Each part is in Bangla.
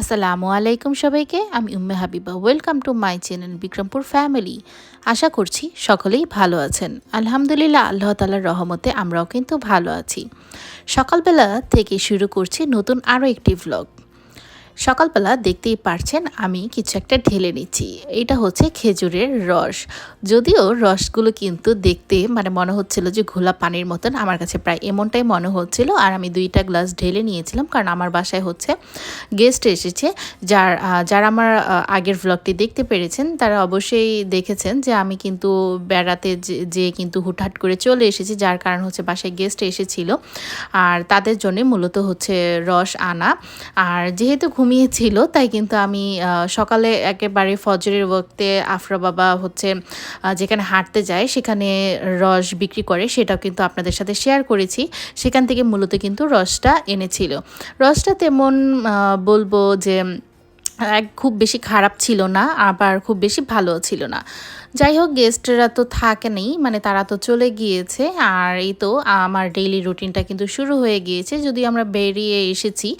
আসসালামু আলাইকুম সবাইকে। আমি Umme Habiba. Welcome to my channel Bikrampur family আশা করছি সকলেই ভালো আছেন। আলহামদুলিল্লাহ, আল্লাহ তালার রহমতে আমরাও কিন্তু ভালো আছি। সকালবেলা থেকে শুরু করছি নতুন আরও একটি ভ্লগ সকালবেলা দেখতেই পারছেন আমি কিছু একটা ঢেলে নিচ্ছি। এটা হচ্ছে খেজুরের রস। যদিও রসগুলো কিন্তু দেখতে মানে মনে হচ্ছিল যে ঘোলা পানির মতন, আমার কাছে প্রায় এমনটাই মনে হচ্ছিল। আর আমি দুইটা গ্লাস ঢেলে নিয়েছিলাম, কারণ আমার বাসায় হচ্ছে গেস্ট এসেছে। যার যারা আমার আগের ভ্লগটি দেখতে পেরেছেন, তারা অবশ্যই দেখেছেন যে আমি কিন্তু বেড়াতে যে কিন্তু হুটহাট করে চলে এসেছি, যার কারণ হচ্ছে বাসায় গেস্ট এসেছিল। আর তাদের জন্য মূলত হচ্ছে রস আনা। আর যেহেতু ঘুমিয়েছিল, তাই কিন্তু আমি সকালে একেবারে ফজরের ওয়াক্তে আফরা বাবা হচ্ছে যেখানে হাঁটতে যায় সেখানে রস বিক্রি করে, সেটাও কিন্তু আপনাদের সাথে শেয়ার করেছি। সেখান থেকে মূলত কিন্তু রসটা এনেছিল। রসটা তেমন বলব যে এক খুব বেশি খারাপ ছিল না, আবার খুব বেশি ভালো ছিল না। যাই হোক গেস্টরা তো থাকেনি মানে তারা তো চলে গিয়েছে, আর এই তো আমার ডেইলি রুটিনটা কিন্তু শুরু হয়ে গিয়েছে। যদি আমরা বেরিয়ে এসেছি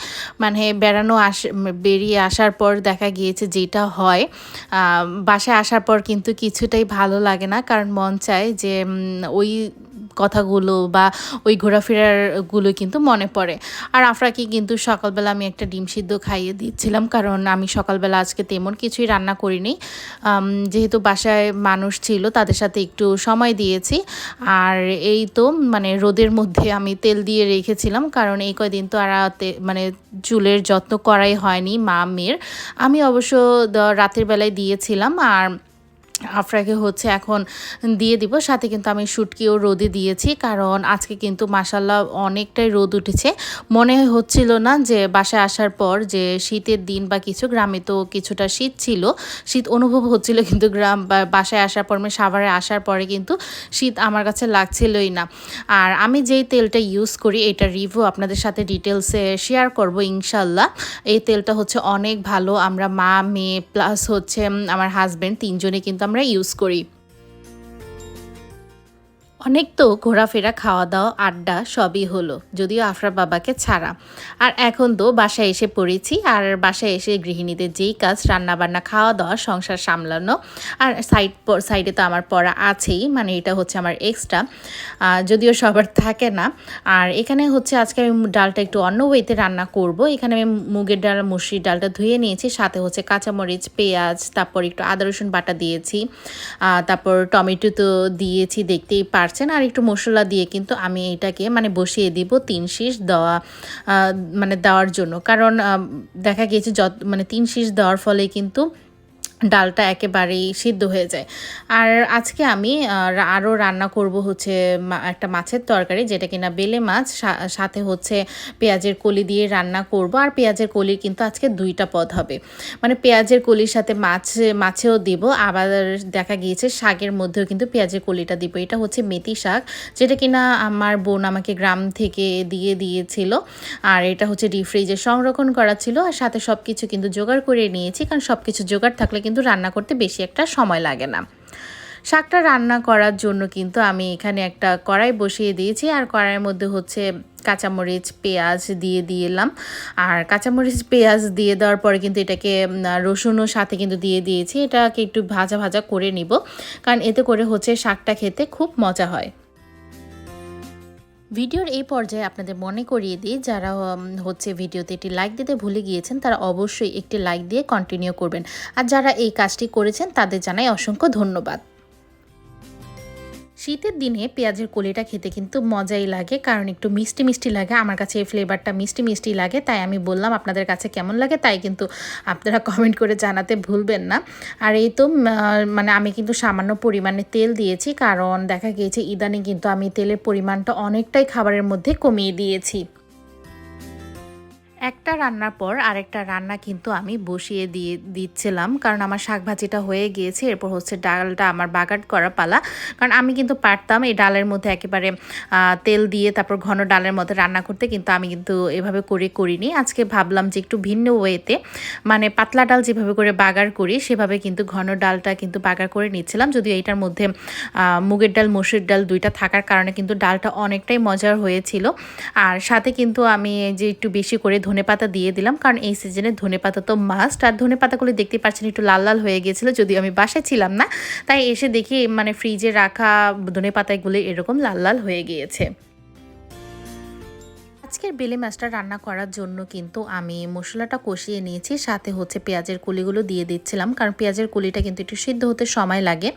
মানে বেড়ানো আস, বেরিয়ে আসার পর দেখা গিয়েছে যেটা হয় বাসায় আসার পর কিন্তু কিছুটাই ভালো লাগে না, কারণ মন চায় যে ওই কথাগুলো বা ওই ঘোরাফেরারগুলো কিন্তু মনে পড়ে। আর আফরাকে কিন্তু সকালবেলা আমি একটা ডিম সিদ্ধ খাইয়ে দিচ্ছিলাম, কারণ আমি সকালবেলা আজকে তেমন কিছুই রান্না করিনি। যেহেতু বাসায় মানুষ ছিল, তাদের সাথে একটু সময় দিয়েছি। আর এই তো মানে রোদের মধ্যে আমি তেল দিয়ে রেখেছিলাম, কারণ এই কয়দিন তো আর মানে চুলের যত্ন করাই হয়নি মা, মেয়ের। আমি অবশ্য রাতের বেলায় দিয়েছিলাম, আর আফরাকে হচ্ছে এখন দিয়ে দিব। সাথে কিন্তু আমি শুটকিও রোদে দিয়েছি, কারণ আজকে কিন্তু মাসাল্লাহ অনেকটাই রোদ উঠেছে। মনে হচ্ছিল না যে বাসায় আসার পর যে শীতের দিন বা কিছু, গ্রামে তো কিছুটা শীত ছিল। শীত অনুভব হচ্ছিল কিন্তু গ্রাম বা বাসায় আসার পর মানে সাভারে আসার পরে কিন্তু শীত আমার কাছে লাগছিলই না। আর আমি যেই তেলটা ইউজ করি, এটা রিভিউ আপনাদের সাথে ডিটেলসে শেয়ার করব ইনশাল্লাহ এই তেলটা হচ্ছে অনেক ভালো। আমরা মা, মেয়ে প্লাস হচ্ছে আমার হাজব্যান্ড তিনজনে কিন্তু আমরা ইউজ করি। অনেক তো ঘোরাফেরা খাওয়া দাওয়া আড্ডা সবই হলো, যদিও আফরার বাবাকে ছাড়া। আর এখন তো বাসায় এসে পড়েছি, আর বাসায় এসে গৃহিণীদের যেই কাজ রান্না বান্না খাওয়া দাওয়া সংসার সামলানো, আর সাইড সাইডে তো আমার পড়া আছেই মানে এটা হচ্ছে আমার এক্সট্রা যদিও সবার থাকে না। আর এখানে হচ্ছে আজকে আমি ডালটা একটু অন্য ওয়েতে রান্না করব, এখানে আমি মুগের ডাল মুসির ডালটা ধুয়ে নিয়েছি, সাথে হচ্ছে কাঁচামরিচ, পেঁয়াজ, তারপর একটু আদা, রসুন বাটা দিয়েছি তারপর টমেটো তো দিয়েছি, দেখতেই পার পারছেন আর একটু মশলা দিয়ে কিন্তু আমি এটাকে মানে বসিয়ে দিব তিন শীষ দেওয়া মানে দেওয়ার জন্য। কারণ দেখা গিয়েছে যত মানে তিন শীষ দেওয়ার ফলে কিন্তু ডালটা একেবারেই সিদ্ধ হয়ে যায়। আর আজকে আমি আরও রান্না করব হচ্ছে একটা মাছের তরকারি, যেটা কিনা বেলে মাছ সাথে হচ্ছে পেঁয়াজের কলি দিয়ে রান্না করব। আর পেঁয়াজের কলির কিন্তু আজকে দুইটা পদ হবে। মানে পেঁয়াজের কলির সাথে মাছ, মাছেও দিব, আবার দেখা গিয়েছে শাকের মধ্যেও কিন্তু পেঁয়াজের কলিটা দিব। এটা হচ্ছে মেথি শাক, যেটা কিনা আমার বোন আমাকে গ্রাম থেকে দিয়ে দিয়েছিল। আর এটা হচ্ছে ডিপ ফ্রিজে সংরক্ষণ করা ছিল। আর সাথে সব কিছু কিন্তু জোগাড় করে নিয়েছি, কারণ সব কিছু জোগাড় থাকলে কিন্তু রান্না করতে বেশি একটা সময় লাগে না। শাকটা রান্না করার জন্য কিন্তু আমি এখানে একটা কড়াই বসিয়ে দিয়েছি। আর কড়াইয়ের মধ্যে হচ্ছে কাঁচামরিচ, পেঁয়াজ দিয়ে দিলাম আর কাঁচামরিচ, পেঁয়াজ দিয়ে দেওয়ার পরে কিন্তু এটাকে রসুনও সাথে কিন্তু দিয়ে দিয়েছি। এটাকে একটু ভাজা ভাজা করে নিব। কারণ এতে করে হচ্ছে শাকটা খেতে খুব মজা হয়। ভিডিওর এই পর্যায়ে আপনাদের মনে করিয়ে দিই, যারা হচ্ছে ভিডিওতে একটি লাইক দিতে ভুলে গিয়েছেন, তারা অবশ্যই একটি লাইক দিয়ে কন্টিনিউ করবেন। আর যারা এই কাজটি করেছেন, তাদের জানাই অসংখ্য ধন্যবাদ। শীতের দিনে পেঁয়াজের কলিটা খেতে কিন্তু মজাই লাগে, কারণ একটু মিষ্টি মিষ্টি লাগে। আমার কাছে এই ফ্লেভারটা মিষ্টি মিষ্টি লাগে, তাই আমি বললাম আপনাদের কাছে কেমন লাগে, তাই কিন্তু আপনারা কমেন্ট করে জানাতে ভুলবেন না। আর এই তো মানে আমি কিন্তু সামান্য পরিমাণে তেল দিয়েছি, কারণ দেখা গিয়েছে ইদানিং কিন্তু আমি তেলের পরিমাণটা অনেকটাই খাবারের মধ্যে কমিয়ে দিয়েছি। একটা রান্নার পর আরেকটা রান্না কিন্তু আমি বসিয়ে দিয়ে দিচ্ছিলাম। কারণ আমার শাক ভাজিটা হয়ে গিয়েছে, এরপর হচ্ছে ডালটা আমার বাগাট করা পালা। কারণ আমি কিন্তু পারতাম এই ডালের মধ্যে একেবারে তেল দিয়ে তারপর ঘন ডালের মধ্যে রান্না করতে, কিন্তু আমি কিন্তু এভাবে করে করিনি। আজকে ভাবলাম যে একটু ভিন্ন ওয়েতে মানে পাতলা ডাল যেভাবে করে বাগার করি, সেভাবে কিন্তু ঘন ডালটা কিন্তু বাগার করে নিচ্ছিলাম। যদিও এইটার মধ্যে মুগের ডাল মসুর ডাল দুইটা থাকার কারণে কিন্তু ডালটা অনেকটাই মজার হয়েছিল। আর সাথে কিন্তু আমি যে একটু বেশি করে ধনে পাতা দিয়ে দিলাম, কারণ এই সিজনে ধনে পাতা তো মাস্ট আর ধনে পাতাগুলো দেখতে পাচ্ছেন, একটু লাল লাল হয়ে গিয়েছিল যদিও আমি বাসায় ছিলাম না। তাই এসে দেখি মানে ফ্রিজে রাখা ধনে পাতাগুলো এরকম লাল লাল হয়ে গিয়েছে। আজকের বেলে মাছটা রান্না করার জন্য কিন্তু আমি মশলাটা কষিয়ে নিয়েছি, সাথে হচ্ছে পেঁয়াজের কুলিগুলো দিয়ে দিচ্ছিলাম, কারণ পেঁয়াজের কুলিটা কিন্তু একটু সিদ্ধ হতে সময় লাগে।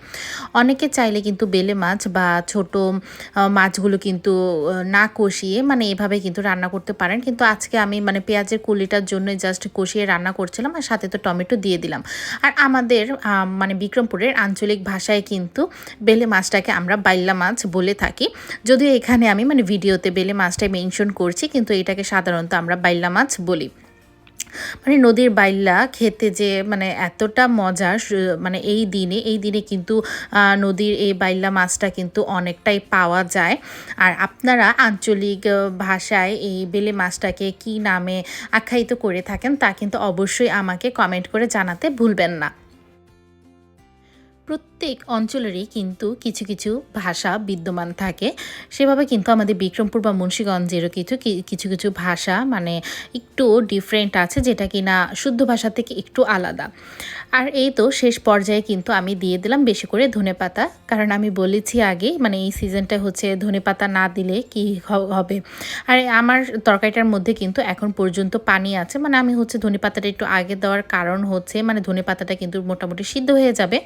অনেকে চাইলে কিন্তু বেলে মাছ বা ছোট মাছগুলো কিন্তু না কষিয়ে মানে এভাবে কিন্তু রান্না করতে পারেন। কিন্তু আজকে আমি মানে পেঁয়াজের কুলিটার জন্য জাস্ট কষিয়ে রান্না করছিলাম আর সাথে তো টমেটো দিয়ে দিলাম। আর আমাদের মানে বিক্রমপুরের আঞ্চলিক ভাষায় কিন্তু বেলে মাছটাকে আমরা বাইল্লা মাছ বলে থাকি। যদিও এখানে আমি মানে ভিডিওতে বেলে মাছটাই মেনশন করছি কিন্তু এটাকে সাধারণত আমরা বাইল্লা মাছ বলি। মানে নদীর বাইল্লা খেতে যে মানে এতটা মজা মানে এই দিনে এই দিনে কিন্তু নদীর এই বাইল্লা মাছটা কিন্তু অনেকটাই পাওয়া যায়। আর আপনারা আঞ্চলিক ভাষায় এই বেলে মাছটাকে কি নামে আখ্যায়িত করে থাকেন তা কিন্তু অবশ্যই আমাকে কমেন্ট করে জানাতে ভুলবেন না। প্রত্যেক অঞ্চলেরই কিন্তু কিছু কিছু ভাষা বিদ্যমান থাকে। সেভাবে কিন্তু আমাদের বিক্রমপুর বা মুন্সীগঞ্জেরও কিছু কিছু কিছু ভাষা মানে একটু ডিফারেন্ট আছে যেটা কি না শুদ্ধ ভাষা থেকে একটু আলাদা। আর এই তো শেষ পর্যায়ে কিন্তু আমি দিয়ে দিলাম বেশি করে ধনে পাতা। কারণ আমি বলেছি আগে মানে এই সিজনটা হচ্ছে ধনে পাতা না দিলে কি হবে। আর আমার তরকারিটার মধ্যে কিন্তু এখন পর্যন্ত পানি আছে। মানে আমি হচ্ছে ধনে পাতাটা একটু আগে দেওয়ার কারণ হচ্ছে মানে ধনে পাতাটা কিন্তু মোটামুটি সিদ্ধ হয়ে যাবে।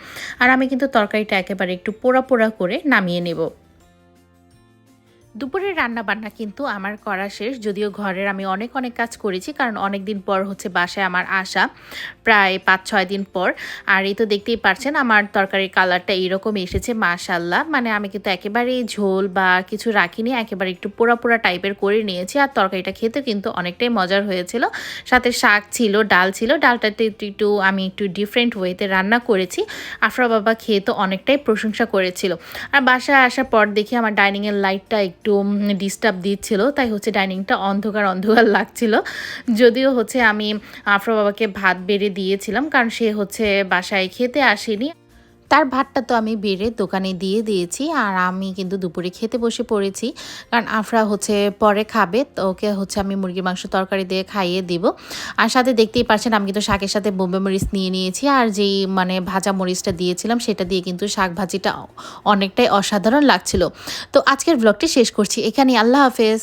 আর আমি কিন্তু তরকারিটা একেবারে একটু পোড়া পোড়া করে নামিয়ে নেব। দুপুরের রান্না বান্না কিন্তু আমার করা শেষ, যদিও ঘরের আমি অনেক অনেক কাজ করেছি, কারণ অনেক দিন পর হচ্ছে বাসায় আমার আসা, প্রায় পাঁচ ছয় দিন পর। আর এই তো দেখতেই পারছেন, আমার তরকারির কালারটা এইরকম এসেছে মাশাল্লাহ মানে আমি কিন্তু একেবারে ঝোল বা কিছু রাখিনি, একেবারে একটু পোড়া পোড়া টাইপের করে নিয়েছি, আর তরকারিটা খেতে কিন্তু অনেকটাই মজার হয়েছিল। সাথে শাক ছিল, ডাল ছিল, ডালটাতে একটু আমি একটু ডিফারেন্ট ওয়েতে রান্না করেছি। আফরা বাবা খেয়ে তো অনেকটাই প্রশংসা করেছিল। আর বাসায় আসার পর দেখি আমার ডাইনিংয়ের লাইটটা একটু ডিস্টার্ব দিচ্ছিল, তাই হচ্ছে ডাইনিংটা অন্ধকার অন্ধকার লাগছিল। যদিও হচ্ছে আমি আফরা বাবাকে ভাত বেড়ে দিয়েছিলাম, কারণ সে হচ্ছে বাসায় খেতে আসেনি। তার ভাতটা তো আমি বেড়ে দোকানে দিয়ে দিয়েছি আর আমি কিন্তু দুপুরে খেতে বসে পড়েছি। কারণ আফরা হচ্ছে পরে খাবে, তো ওকে হচ্ছে আমি মুরগির মাংস তরকারি দিয়ে খাইয়ে দিব। আর সাথে দেখতেই পারছেন আমি কিন্তু শাকের সাথে বোম্বে মরিচ নিয়ে নিয়েছি আর যেই মানে ভাজা মরিচটা দিয়েছিলাম সেটা দিয়ে কিন্তু শাক ভাজিটা অনেকটাই অসাধারণ লাগছিল। তো আজকের ব্লগটি শেষ করছি। এখানে আল্লাহ হাফেজ।